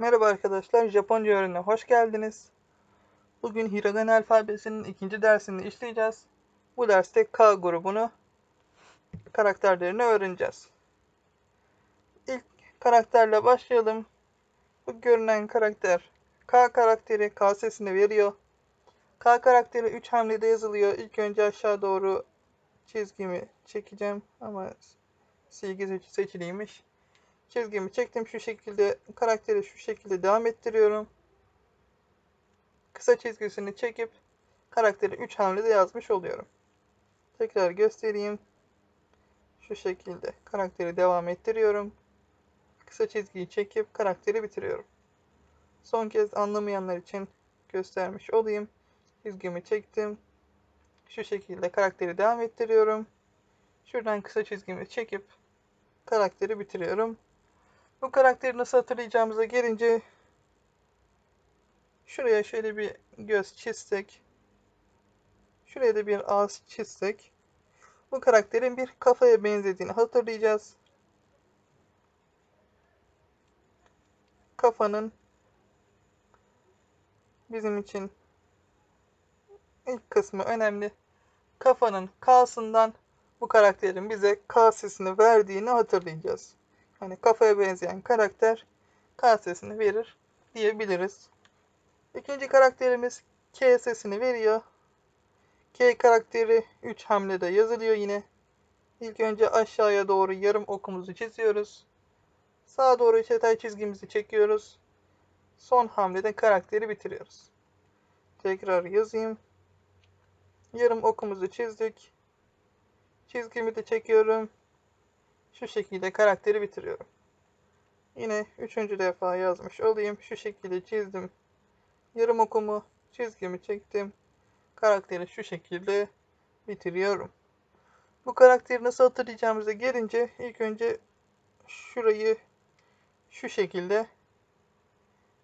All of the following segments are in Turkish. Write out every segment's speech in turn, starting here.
Merhaba arkadaşlar, Japonca öğrenine hoş geldiniz. Bugün Hiragana alfabesinin ikinci dersini işleyeceğiz. Bu derste K grubunu karakterlerini öğreneceğiz. İlk karakterle başlayalım. Bu görünen karakter K karakteri K sesini veriyor. K karakteri 3 hamlede yazılıyor. İlk önce aşağı doğru çizgimi çekeceğim ama silgi seçiliymiş. Çizgimi çektim şu şekilde karakteri şu şekilde devam ettiriyorum. Kısa çizgisini çekip karakteri 3 hamlede yazmış oluyorum. Tekrar göstereyim. Şu şekilde karakteri devam ettiriyorum. Kısa çizgiyi çekip karakteri bitiriyorum. Son kez anlamayanlar için göstermiş olayım. Çizgimi çektim. Şu şekilde karakteri devam ettiriyorum. Şuradan kısa çizgimi çekip karakteri bitiriyorum. Bu karakteri nasıl hatırlayacağımıza gelince şuraya şöyle bir göz çizsek şuraya da bir ağız çizsek bu karakterin bir kafaya benzediğini hatırlayacağız. Kafanın bizim için ilk kısmı önemli. Kafanın K'sından bu karakterin bize K sesini verdiğini hatırlayacağız. Hani kafaya benzeyen karakter K sesini verir diyebiliriz. İkinci karakterimiz K sesini veriyor. K karakteri 3 hamlede yazılıyor yine. İlk önce aşağıya doğru yarım okumuzu çiziyoruz. Sağa doğru yatay çizgimizi çekiyoruz. Son hamlede karakteri bitiriyoruz. Tekrar yazayım. Yarım okumuzu çizdik. Çizgimi de çekiyorum. Şu şekilde karakteri bitiriyorum. Yine üçüncü defa yazmış olayım. Şu şekilde çizdim. Yarım okumu çizgimi çektim. Karakteri şu şekilde bitiriyorum. Bu karakteri nasıl hatırlayacağımıza gelince ilk önce şurayı şu şekilde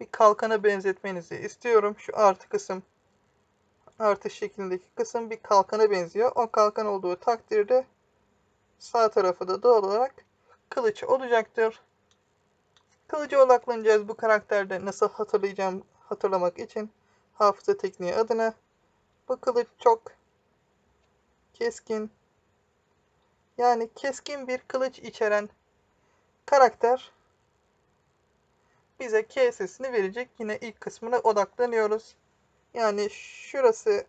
bir kalkana benzetmenizi istiyorum. Şu artı kısım artı şeklindeki kısım bir kalkana benziyor. O kalkan olduğu takdirde Sağ tarafı da doğal olarak kılıç olacaktır. Kılıcı odaklanacağız bu karakterde nasıl hatırlayacağım hatırlamak için hafıza tekniği adına. Bu kılıç çok keskin yani keskin bir kılıç içeren karakter bize K sesini verecek. Yine ilk kısmına odaklanıyoruz. Yani şurası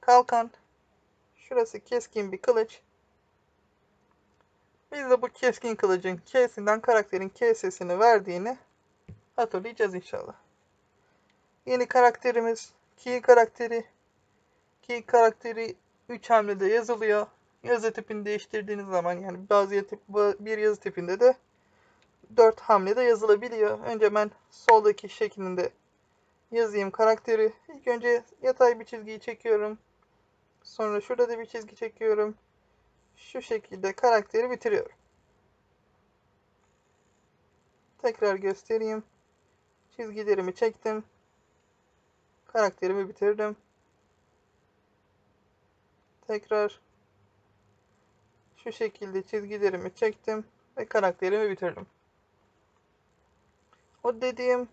kalkan, şurası keskin bir kılıç. Biz de bu keskin kılıcın K'sinden karakterin K sesini verdiğini hatırlayacağız inşallah. Yeni karakterimiz Ki karakteri. Ki karakteri 3 hamlede yazılıyor. Yazı tipini değiştirdiğiniz zaman yani bazı bir yazı tipinde de 4 hamlede yazılabiliyor. Önce ben soldaki şeklinde yazayım karakteri. İlk önce yatay bir çizgiyi çekiyorum. Sonra şurada da bir çizgi çekiyorum şu şekilde karakteri bitiriyorum. Tekrar göstereyim. Çizgilerimi çektim. Karakterimi bitirdim. Tekrar şu şekilde çizgilerimi çektim ve karakterimi bitirdim. O dediğim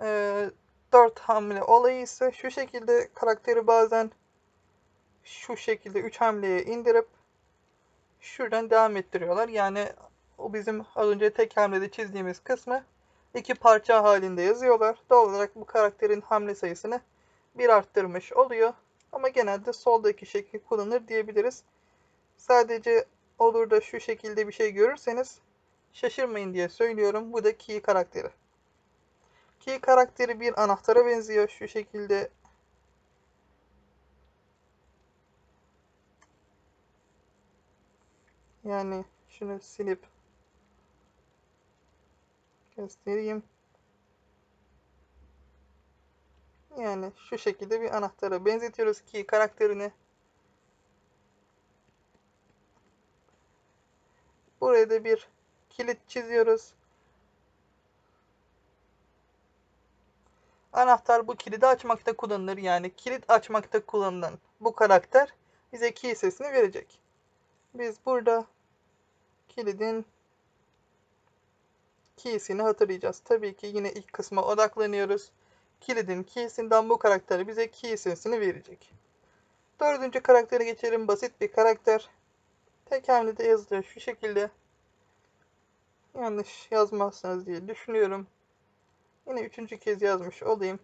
e, 4 hamle olayı ise şu şekilde karakteri bazen şu şekilde 3 hamleye indirip şuradan devam ettiriyorlar. Yani o bizim az önce tek hamlede çizdiğimiz kısmı iki parça halinde yazıyorlar. Doğal olarak bu karakterin hamle sayısını bir arttırmış oluyor. Ama genelde soldaki şekil kullanılır diyebiliriz. Sadece olur da şu şekilde bir şey görürseniz şaşırmayın diye söylüyorum. Bu da key karakteri. Key karakteri bir anahtara benziyor. Şu şekilde Yani şunu silip göstereyim. Yani şu şekilde bir anahtara benzetiyoruz ki karakterini Buraya da bir kilit çiziyoruz. Anahtar bu kilidi açmakta kullanılır. Yani kilit açmakta kullanılan bu karakter bize key sesini verecek. Biz burada kilidin keys'ini hatırlayacağız. Tabii ki yine ilk kısma odaklanıyoruz. Kilidin keys'inden bu karakter bize key sesini verecek. Dördüncü karaktere geçelim. Basit bir karakter. Tek hamlede yazılıyor şu şekilde. Yanlış yazmazsınız diye düşünüyorum. Yine üçüncü kez yazmış olayım.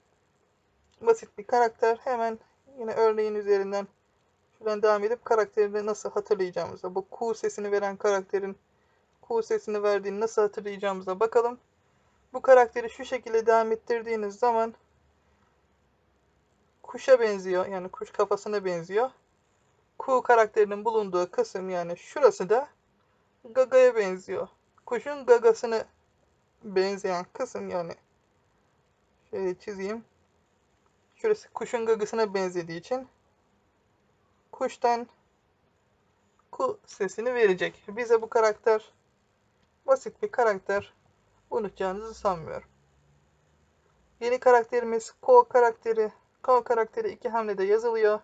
Basit bir karakter. Hemen yine örneğin üzerinden şuradan devam edip karakterini nasıl hatırlayacağımıza, bu Q sesini veren karakterin Q sesini verdiğini nasıl hatırlayacağımıza bakalım. Bu karakteri şu şekilde devam ettirdiğiniz zaman kuşa benziyor. Yani kuş kafasına benziyor. Q karakterinin bulunduğu kısım yani şurası da gagaya benziyor. Kuşun gagasını benzeyen kısım yani şöyle çizeyim. Şurası kuşun gagasına benzediği için kuştan ku sesini verecek. Bize bu karakter basit bir karakter. Unutacağınızı sanmıyorum. Yeni karakterimiz Ko karakteri. Ko karakteri iki hamlede yazılıyor.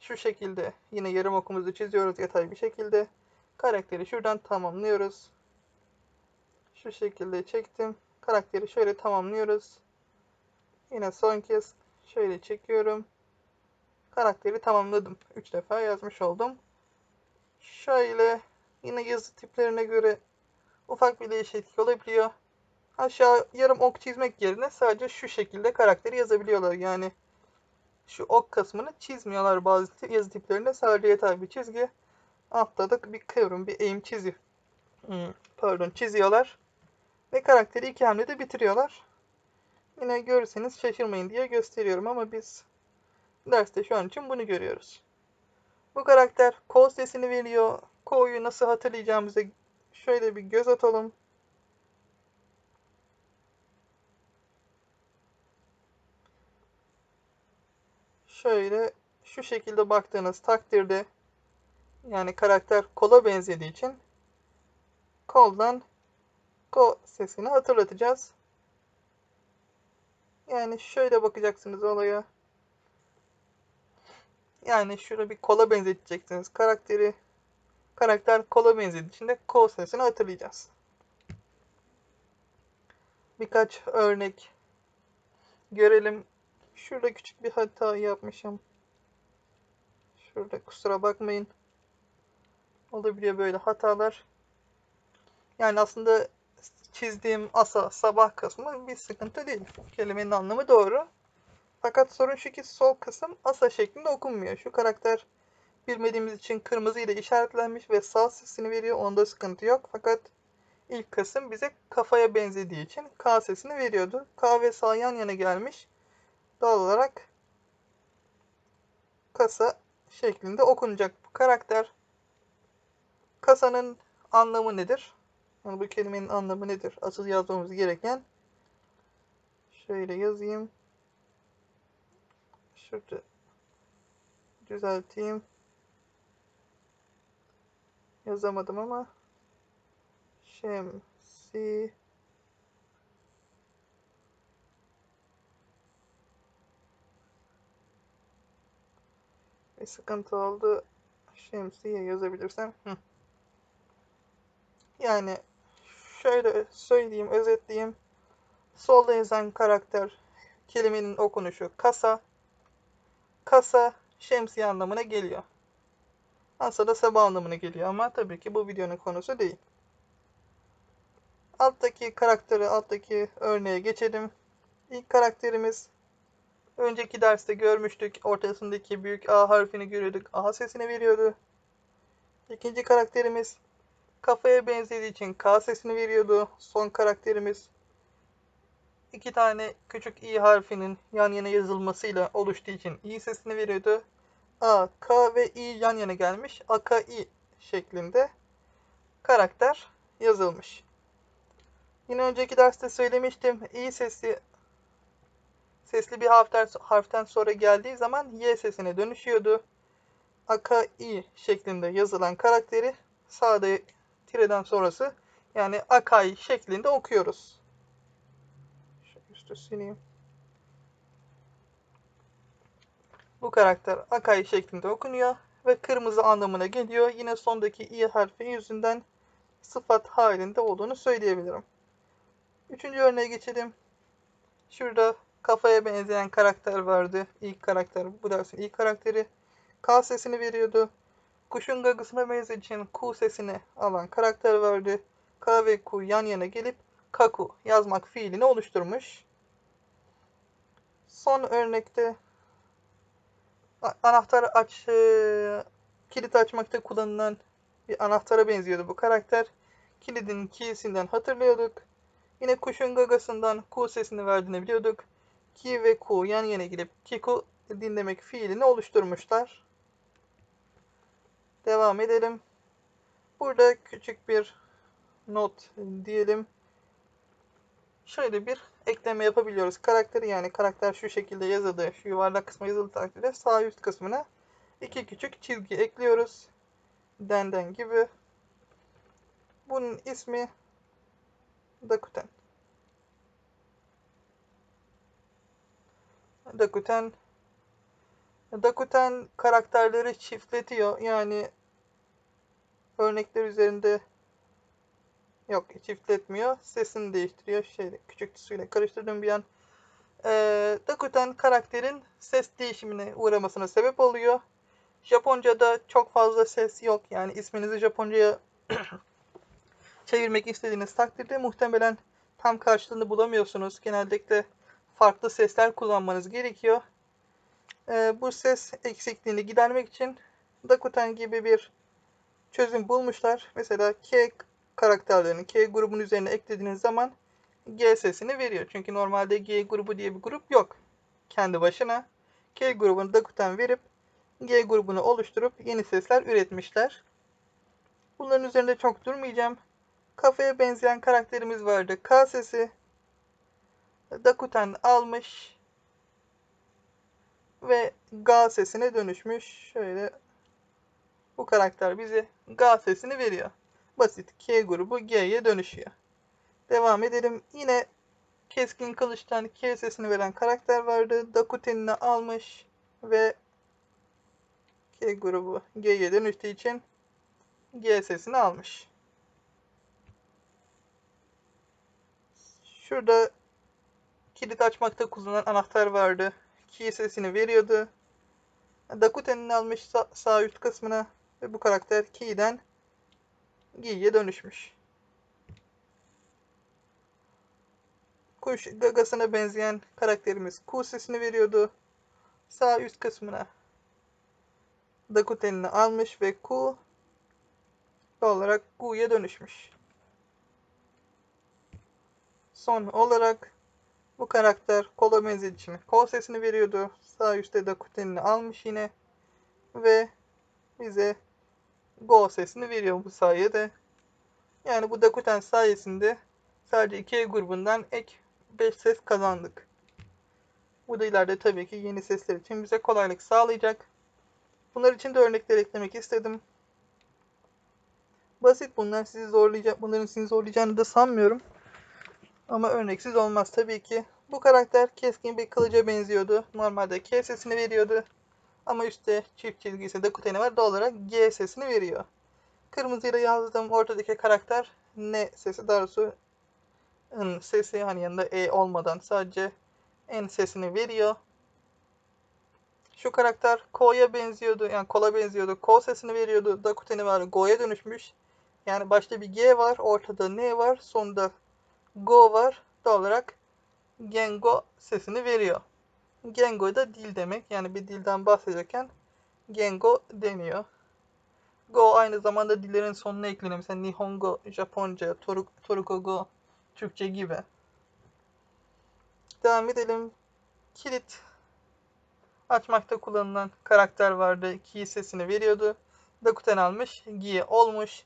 Şu şekilde yine yarım okumuzu çiziyoruz yatay bir şekilde. Karakteri şuradan tamamlıyoruz. Şu şekilde çektim. Karakteri şöyle tamamlıyoruz. Yine son kez şöyle çekiyorum. Karakteri tamamladım. 3 defa yazmış oldum. Şöyle yine yazı tiplerine göre ufak bir değişiklik olabiliyor. Aşağı yarım ok çizmek yerine sadece şu şekilde karakteri yazabiliyorlar. Yani şu ok kısmını çizmiyorlar bazı yazı tiplerinde. Sadece yeterli bir çizgi. Altta da bir kıvrım, bir eğim çizi. Hmm, pardon çiziyorlar. Ve karakteri iki hamlede bitiriyorlar. Yine görürseniz şaşırmayın diye gösteriyorum ama biz derste şu an için bunu görüyoruz. Bu karakter kol sesini veriyor. Ko'yu nasıl hatırlayacağımıza şöyle bir göz atalım. Şöyle şu şekilde baktığınız takdirde yani karakter kola benzediği için koldan ko sesini hatırlatacağız. Yani şöyle bakacaksınız olaya. Yani şurada bir kola benzeteceksiniz karakteri. Karakter kola benzediği için de ko sesini hatırlayacağız. Birkaç örnek görelim. Şurada küçük bir hata yapmışım. Şurada kusura bakmayın. Olabiliyor böyle hatalar. Yani aslında çizdiğim asa sabah kısmı bir sıkıntı değil. Kelimenin anlamı doğru. Fakat sorun şu ki sol kısım asa şeklinde okunmuyor. Şu karakter bilmediğimiz için kırmızı ile işaretlenmiş ve sağ sesini veriyor. Onda sıkıntı yok. Fakat ilk kısım bize kafaya benzediği için K sesini veriyordu. K ve sağ yan yana gelmiş. Doğal olarak kasa şeklinde okunacak bu karakter. Kasanın anlamı nedir? Bu kelimenin anlamı nedir? Asıl yazmamız gereken şöyle yazayım. Şurada düzelteyim. Yazamadım ama şemsi bir sıkıntı oldu. Şemsiye yazabilirsem. Hı. Yani şöyle söyleyeyim, özetleyeyim. Solda yazan karakter kelimenin okunuşu kasa. Kasa şemsiye anlamına geliyor. Aslında sabah anlamına geliyor ama tabii ki bu videonun konusu değil. Alttaki karakteri, alttaki örneğe geçelim. İlk karakterimiz önceki derste görmüştük. Ortasındaki büyük A harfini görüyorduk. A sesini veriyordu. İkinci karakterimiz kafaya benzediği için K sesini veriyordu. Son karakterimiz iki tane küçük i harfinin yan yana yazılmasıyla oluştuğu için i sesini veriyordu. A, K ve i yan yana gelmiş. A, K, i şeklinde karakter yazılmış. Yine önceki derste söylemiştim. i sesi sesli bir harften, harften sonra geldiği zaman y sesine dönüşüyordu. A, K, i şeklinde yazılan karakteri sağda tireden sonrası yani Akai şeklinde okuyoruz. Üstü sileyim. Bu karakter Akai şeklinde okunuyor ve kırmızı anlamına geliyor. Yine sondaki i harfi yüzünden sıfat halinde olduğunu söyleyebilirim. Üçüncü örneğe geçelim. Şurada kafaya benzeyen karakter vardı. İlk karakter, bu dersin ilk karakteri. K sesini veriyordu. Kuşun gagısına benzediği için Q sesini alan karakter vardı. K ve Q yan yana gelip kaku yazmak fiilini oluşturmuş. Son örnekte anahtar aç kilit açmakta kullanılan bir anahtara benziyordu bu karakter. Kilidin key'sinden hatırlıyorduk. Yine kuşun gagasından ku sesini verdiğini biliyorduk. Ki ve ku yan yana gelip kiku dinlemek fiilini oluşturmuşlar. Devam edelim. Burada küçük bir not diyelim. Şöyle bir ekleme yapabiliyoruz. Karakteri yani karakter şu şekilde yazıldı. Şu yuvarlak kısmı yazılı takdirde sağ üst kısmına iki küçük çizgi ekliyoruz. Denden gibi. Bunun ismi Dakuten. Dakuten Dakuten karakterleri çiftletiyor. Yani örnekler üzerinde yok çiftletmiyor. Sesini değiştiriyor. Şey, küçük suyla karıştırdığım bir an. Ee, Dakuten karakterin ses değişimine uğramasına sebep oluyor. Japonca'da çok fazla ses yok. Yani isminizi Japonca'ya çevirmek istediğiniz takdirde muhtemelen tam karşılığını bulamıyorsunuz. Genellikle farklı sesler kullanmanız gerekiyor. Ee, bu ses eksikliğini gidermek için Dakuten gibi bir çözüm bulmuşlar. Mesela K karakterlerini K grubun üzerine eklediğiniz zaman G sesini veriyor. Çünkü normalde G grubu diye bir grup yok. Kendi başına K grubunu Dakuten verip G grubunu oluşturup yeni sesler üretmişler. Bunların üzerinde çok durmayacağım. Kafaya benzeyen karakterimiz vardı. K sesi Dakuten almış ve G sesine dönüşmüş. Şöyle bu karakter bize G sesini veriyor. Basit K grubu G'ye dönüşüyor. Devam edelim. Yine keskin kılıçtan K sesini veren karakter vardı. Dakuten'ini almış ve K grubu G'ye dönüştüğü için G sesini almış. Şurada kilit açmakta kullanılan anahtar vardı. Key sesini veriyordu. Dakuten'ini almış sağ, sağ üst kısmına ve bu karakter Key'den Gi'ye dönüşmüş. Kuş gagasına benzeyen karakterimiz Ku sesini veriyordu. Sağ üst kısmına Dakuten'ini almış ve Ku olarak Gu'ya dönüşmüş. Son olarak bu karakter kola benzeri için kol sesini veriyordu. Sağ üstte Dakuten'ini almış yine. Ve bize Go sesini veriyor bu sayede. Yani bu Dakuten sayesinde sadece 2 grubundan ek 5 ses kazandık. Bu da ileride tabii ki yeni sesler için bize kolaylık sağlayacak. Bunlar için de örnekler eklemek istedim. Basit bunlar sizi zorlayacak. Bunların sizi zorlayacağını da sanmıyorum. Ama örneksiz olmaz tabii ki. Bu karakter keskin bir kılıca benziyordu. Normalde K sesini veriyordu. Ama üstte çift çizgisi Dakuteni var. Doğal olarak G sesini veriyor. Kırmızıyla yazdığım ortadaki karakter N sesi. Daha N sesi hani yanında E olmadan sadece N sesini veriyor. Şu karakter Ko'ya benziyordu. Yani Kola benziyordu. Ko sesini veriyordu. Dakuteni var. Go'ya dönüşmüş. Yani başta bir G var. Ortada N var. Sonunda Go var. Doğal olarak Gengo sesini veriyor. Gengo da dil demek. Yani bir dilden bahsederken Gengo deniyor. Go aynı zamanda dillerin sonuna ekleniyor. Mesela Nihongo, Japonca, Toruk, Torukogo, Türkçe gibi. Devam edelim. Kilit açmakta kullanılan karakter vardı. Ki sesini veriyordu. Dakuten almış. Gi olmuş.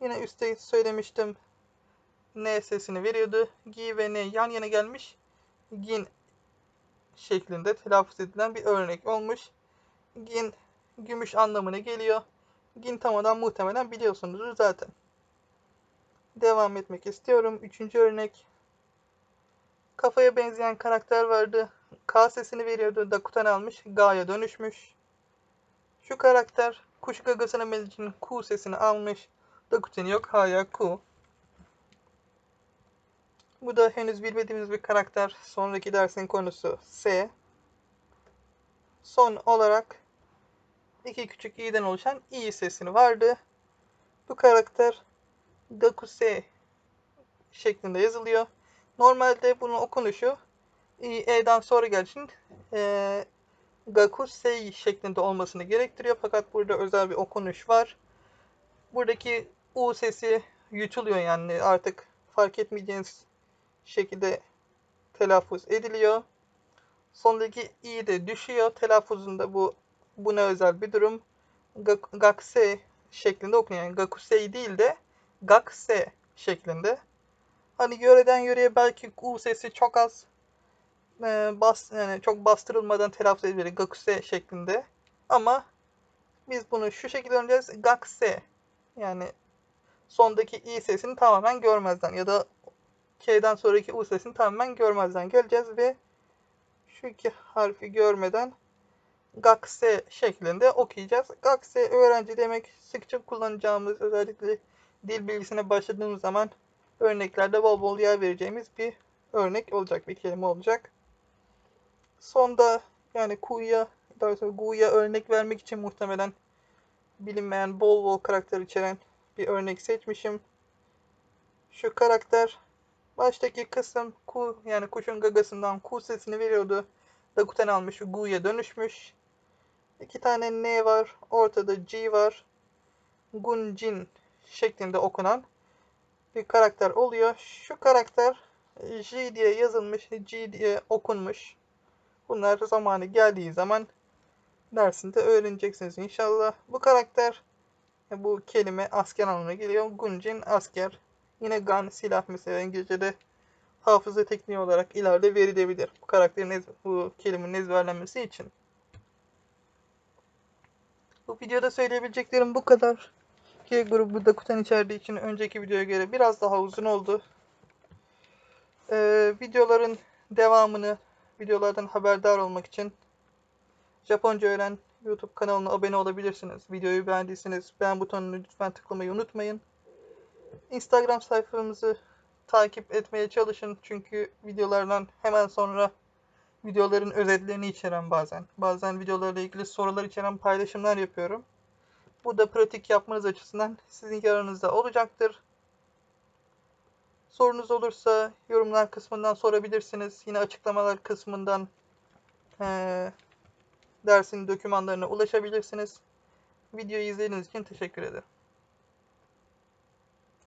Yine üstte söylemiştim. N sesini veriyordu. Gi ve N yan yana gelmiş. Gin şeklinde telaffuz edilen bir örnek olmuş. Gin gümüş anlamına geliyor. Gintamadan muhtemelen biliyorsunuz zaten. Devam etmek istiyorum. Üçüncü örnek. Kafaya benzeyen karakter vardı. K sesini veriyordu. Dakutan almış. Ga'ya dönüşmüş. Şu karakter kuş gagasına benzeyen Ku sesini almış. Dakutanı yok. Haya Ku. Bu da henüz bilmediğimiz bir karakter. Sonraki dersin konusu S. Son olarak iki küçük i'den oluşan i sesini vardı. Bu karakter Gakuse şeklinde yazılıyor. Normalde bunun okunuşu i, e'den sonra geldiği için e, Gakusei şeklinde olmasını gerektiriyor. Fakat burada özel bir okunuş var. Buradaki u sesi yutuluyor yani artık fark etmeyeceğiniz şekilde telaffuz ediliyor. Sondaki i de düşüyor. Telaffuzunda bu buna özel bir durum. Gak, gakse şeklinde okunuyor. Yani gakusei değil de gakse şeklinde. Hani yöreden yöreye belki u sesi çok az e, bas yani çok bastırılmadan telaffuz edilir gakuse şeklinde. Ama biz bunu şu şekilde öğreneceğiz. Gakse yani sondaki i sesini tamamen görmezden ya da K'den sonraki U sesini tamamen görmezden geleceğiz ve şu iki harfi görmeden Gakse şeklinde okuyacağız. Gakse öğrenci demek sıkça kullanacağımız özellikle dil bilgisine başladığımız zaman örneklerde bol bol yer vereceğimiz bir örnek olacak, bir kelime olacak. Sonda yani ku'ya, daha doğrusu gu'ya örnek vermek için muhtemelen bilinmeyen bol bol karakter içeren bir örnek seçmişim. Şu karakter baştaki kısım ku yani kuşun gagasından ku sesini veriyordu. Dakuten almış gu'ya dönüşmüş. İki tane n var. Ortada g var. Gunjin şeklinde okunan bir karakter oluyor. Şu karakter J diye yazılmış, G diye okunmuş. Bunlar zamanı geldiği zaman dersinde öğreneceksiniz inşallah. Bu karakter, bu kelime asker anlamına geliyor. Gunjin asker. Yine gun silah mesela İngilizce'de hafıza tekniği olarak ileride verilebilir. Bu karakterin bu kelimenin ezberlenmesi için. Bu videoda söyleyebileceklerim bu kadar. K grubu Dakuten içerdiği için önceki videoya göre biraz daha uzun oldu. Ee, videoların devamını, videolardan haberdar olmak için Japonca Öğren YouTube kanalına abone olabilirsiniz. Videoyu beğendiyseniz beğen butonunu lütfen tıklamayı unutmayın. Instagram sayfamızı takip etmeye çalışın. Çünkü videolardan hemen sonra videoların özetlerini içeren bazen. Bazen videolarla ilgili sorular içeren paylaşımlar yapıyorum. Bu da pratik yapmanız açısından sizin yararınızda olacaktır. Sorunuz olursa yorumlar kısmından sorabilirsiniz. Yine açıklamalar kısmından eee dersin dokümanlarına ulaşabilirsiniz. Videoyu izlediğiniz için teşekkür ederim.